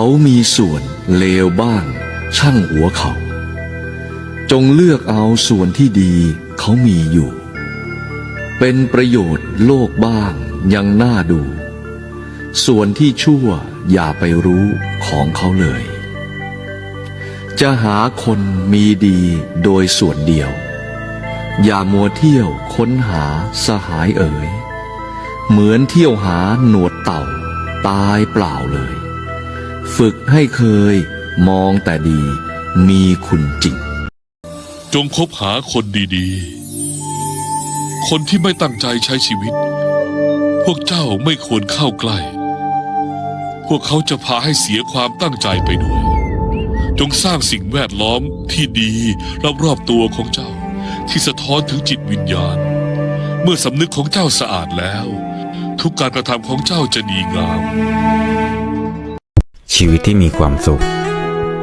เขามีส่วนเลวบ้าง ช่างหัวเขา จงเลือกเอาส่วนที่ดีเขามีอยู่ เป็นประโยชน์โลกบ้างยังน่าดู ส่วนที่ชั่วอย่าไปรู้ของเขาเลย จะหาคนมีดีโดยส่วนเดียว อย่ามัวเที่ยวค้นหาสหายเอ๋ย เหมือนเที่ยวหาหนวดเต่าตายเปล่าเลย ฝึกให้เคย มองแต่ดี มีคุณจริง จงคบหาคนดีๆ คนที่ไม่ตั้งใจใช้ชีวิต พวกเจ้าไม่ควรเข้าใกล้ พวกเขาจะพาให้เสียความตั้งใจไปด้วย จงสร้างสิ่งแวดล้อมที่ดีรอบๆตัวของเจ้า ที่สะท้อนถึงจิตวิญญาณ เมื่อสำนึกของเจ้าสะอาดแล้ว ทุกการกระทำของเจ้าจะดีงาม ชีวิตที่มีความสุข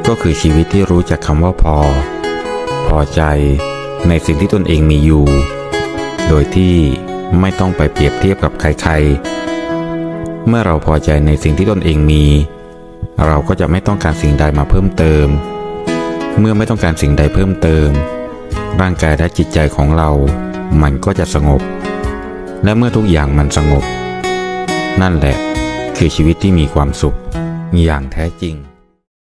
ก็คือชีวิตที่รู้จักคำว่าพอ พอใจในสิ่งที่ตนเองมีอยู่ โดยที่ไม่ต้องไปเปรียบเทียบกับใครๆ เมื่อเราพอใจในสิ่งที่ตนเองมี เราก็จะไม่ต้องการสิ่งใดมาเพิ่มเติม เมื่อไม่ต้องการสิ่งใดเพิ่มเติม ร่างกายและจิตใจของเรา มันก็จะสงบ และเมื่อทุกอย่างมันสงบ นั่นแหละคือชีวิตที่มีความสุข อย่างแท้จริง